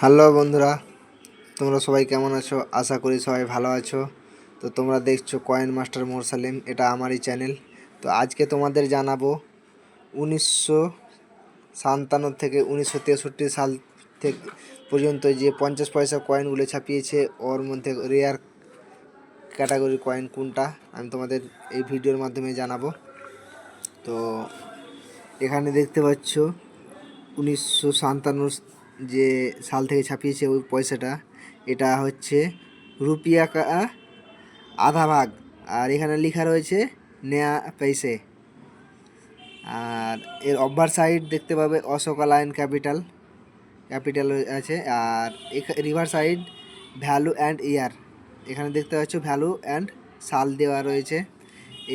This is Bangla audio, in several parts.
হ্যালো বন্ধুরা, তোমরা সবাই কেমন আছো? আশা করি সবাই ভালো আছো। তো তোমরা দেখছ কয়েন মাস্টার মোরসালিম, এটা আমারই চ্যানেল। তো আজকে তোমাদের জানাব উনিশশো সাতান্ন থেকে উনিশশো তেষট্টি সাল থেকে পর্যন্ত যে পঞ্চাশ পয়সা কয়েনগুলো ছাপিয়েছে, ওর মধ্যে রেয়ার ক্যাটাগরি কয়েন কোনটা, আমি তোমাদের এই ভিডিওর মাধ্যমে জানাব। তো এখানে দেখতে পাচ্ছ উনিশশো সাতান্ন যে সাল থেকে ছাপিয়েছে ওই পয়সাটা, এটা হচ্ছে রুপিয়া আধা ভাগ। আর এখানে লেখা রয়েছে, নেয়া পেসে আর এর অব্বার সাইড দেখতে পাবে অশোকা লাইন ক্যাপিটাল ক্যাপিটাল আছে। আর river side value and year এখানে দেখতে পাচ্ছ ভ্যালু অ্যান্ড সাল দেওয়া রয়েছে।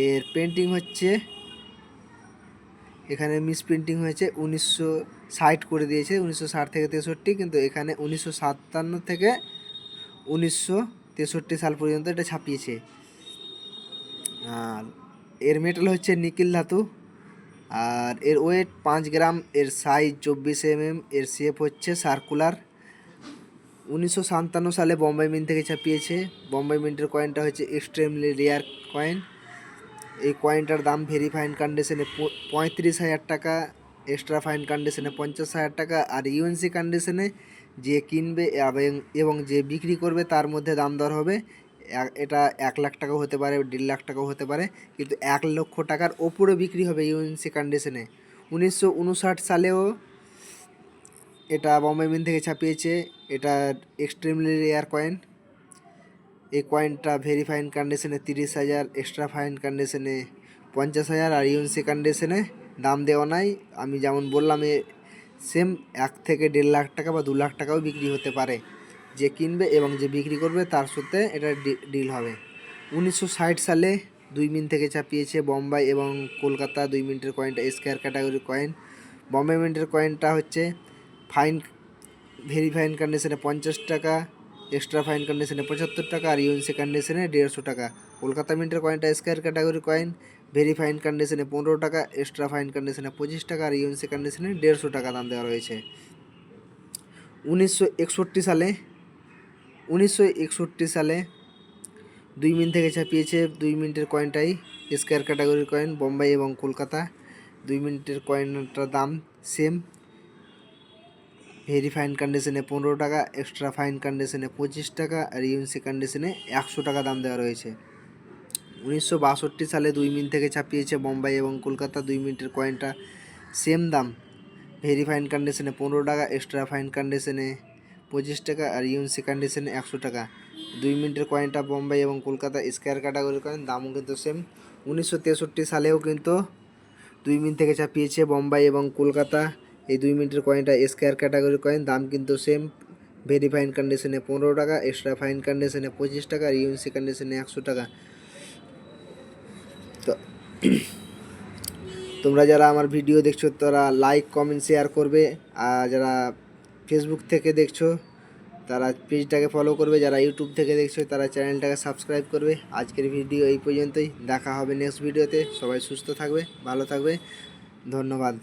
এর পেন্টিং হচ্ছে এখানে মিস প্রিন্টিং হয়েছে উনিশশো ষাট করে দিয়েছে, উনিশশো ষাট থেকে তেষট্টি, কিন্তু এখানে উনিশশো সাতান্ন থেকে উনিশশো তেষট্টি সাল পর্যন্ত এটা ছাপিয়েছে। আর এর মেটাল হচ্ছে নিকিল ধাতু, আর এর ওয়েট পাঁচ গ্রাম, এর সাইজ চব্বিশ এমএম এর শেপ হচ্ছে সার্কুলার উনিশশো সাতান্ন সালে বম্বাই মিন্ট থেকে ছাপিয়েছে বম্বাই মিন্টের কয়েনটা হচ্ছে এক্সট্রিমলি রেয়ার কয়েন এই কয়েনটার দাম ভেরি ফাইন কন্ডিশনে পঁয়ত্রিশ হাজার টাকা এক্সট্রা ফাইন কন্ডিশনে পঞ্চাশ হাজার টাকা আর ইউএনসি কন্ডিশনে যে কিনবে এবং যে বিক্রি করবে তার মধ্যে দাম দর হবে। এটা এক লাখ টাকাও হতে পারে, দেড় লাখ টাকাও হতে পারে, কিন্তু এক লক্ষ টাকার ওপরে বিক্রি হবে ইউএনসি কন্ডিশনে উনিশশো উনষাট সালেও এটা বম্বে মিন থেকে ছাপিয়েছে, এটা এক্সট্রিমলি রেয়ার কয়েন এই কয়েনটা ভেরি ফাইন কন্ডিশনে তিরিশ হাজার, এক্সট্রা ফাইন কন্ডিশনে পঞ্চাশ হাজার আর ইউএনসি কন্ডিশনে দাম দেওয়া নাই। আমি যেমন বললাম, এ সেম এক থেকে দেড় লাখ টাকা বা দু লাখ টাকাও বিক্রি হতে পারে। যে কিনবে এবং যে বিক্রি করবে তার সাথে এটা ডিল হবে। উনিশশো ষাট সালে দুই মিন থেকে ছাপিয়েছে বোম্বাই এবং কলকাতা দুই মিনিটের কয়েনটা, স্কোয়ার ক্যাটাগরি কয়েন। বম্বে মিন্টের কয়েনটা হচ্ছে ফাইন, ভেরি ফাইন কন্ডিশনে পঞ্চাশ টাকা এক্সট্রা ফাইন কন্ডিশনে পঁচাত্তর টাকা আর ইউএনসি কন্ডিশনে দেড়শো টাকা। কলকাতা মিন্টের কয়েনটা square category coin, very fine কন্ডিশনে পনেরো টাকা, এক্সট্রা ফাইন কন্ডিশনে পঁচিশ টাকা আর ইউএনসি কন্ডিশনে দেড়শো টাকা দাম দেওয়া রয়েছে। উনিশশো একষট্টি সালে, উনিশশো একষট্টি সালে দুই মিনিট থেকে ছাপিয়েছে দুই মিনিটের কয়েনটাই স্কোয়ার ক্যাটাগরির কয়েন, বোম্বাই এবং কলকাতা। দুই মিনিটের কয়েনটার দাম সেম ভেরি ফাইন কন্ডিশনে পনেরো টাকা, এক্সট্রা ফাইন কন্ডিশনে পঁচিশ টাকা আর ইউএনসি কন্ডিশনে একশো টাকা দাম দেওয়া রয়েছে। উনিশশো বাষট্টি সালে দুই মিনিট থেকে ছাপিয়েছে বোম্বাই এবং কলকাতা দুই মিনিটের কয়েনটা। সেম দাম ভেরি ফাইন কন্ডিশনে পনেরো টাকা, এক্সট্রা ফাইন কন্ডিশনে পঁচিশ টাকা আর ইউএনসি কন্ডিশনে একশো টাকা। দুই মিনিটের কয়েনটা বোম্বাই এবং কলকাতা স্কোয়ার ক্যাটাগরি কয়েন, দামও কিন্তু সেম। উনিশশো তেষট্টি সালেও কিন্তু দুই মিনিট থেকে ছাপিয়েছে বোম্বাই এবং কলকাতা এই দুই মিনিটের কয়েনটা স্কোয়ার ক্যাটাগরি কয়েন দাম কিন্তু সেম ভেরি ফাইন কন্ডিশনে পনেরো টাকা এক্সট্রা ফাইন কন্ডিশনে পঁচিশ টাকা ইউএনসি কন্ডিশনে একশো টাকা। তো, তোমরা যারা আমার ভিডিও দেখছ, তারা লাইক কমেন্ট শেয়ার করবে। আর যারা ফেসবুক থেকে দেখছ, তারা পেজটাকে ফলো করবে। যারা ইউটিউব থেকে দেখছ, তারা চ্যানেলটাকে সাবস্ক্রাইব করবে। আজকের ভিডিও এই পর্যন্তই। দেখা হবে নেক্সট ভিডিওতে সবাই সুস্থ থাকবে, ভালো থাকবে। ধন্যবাদ।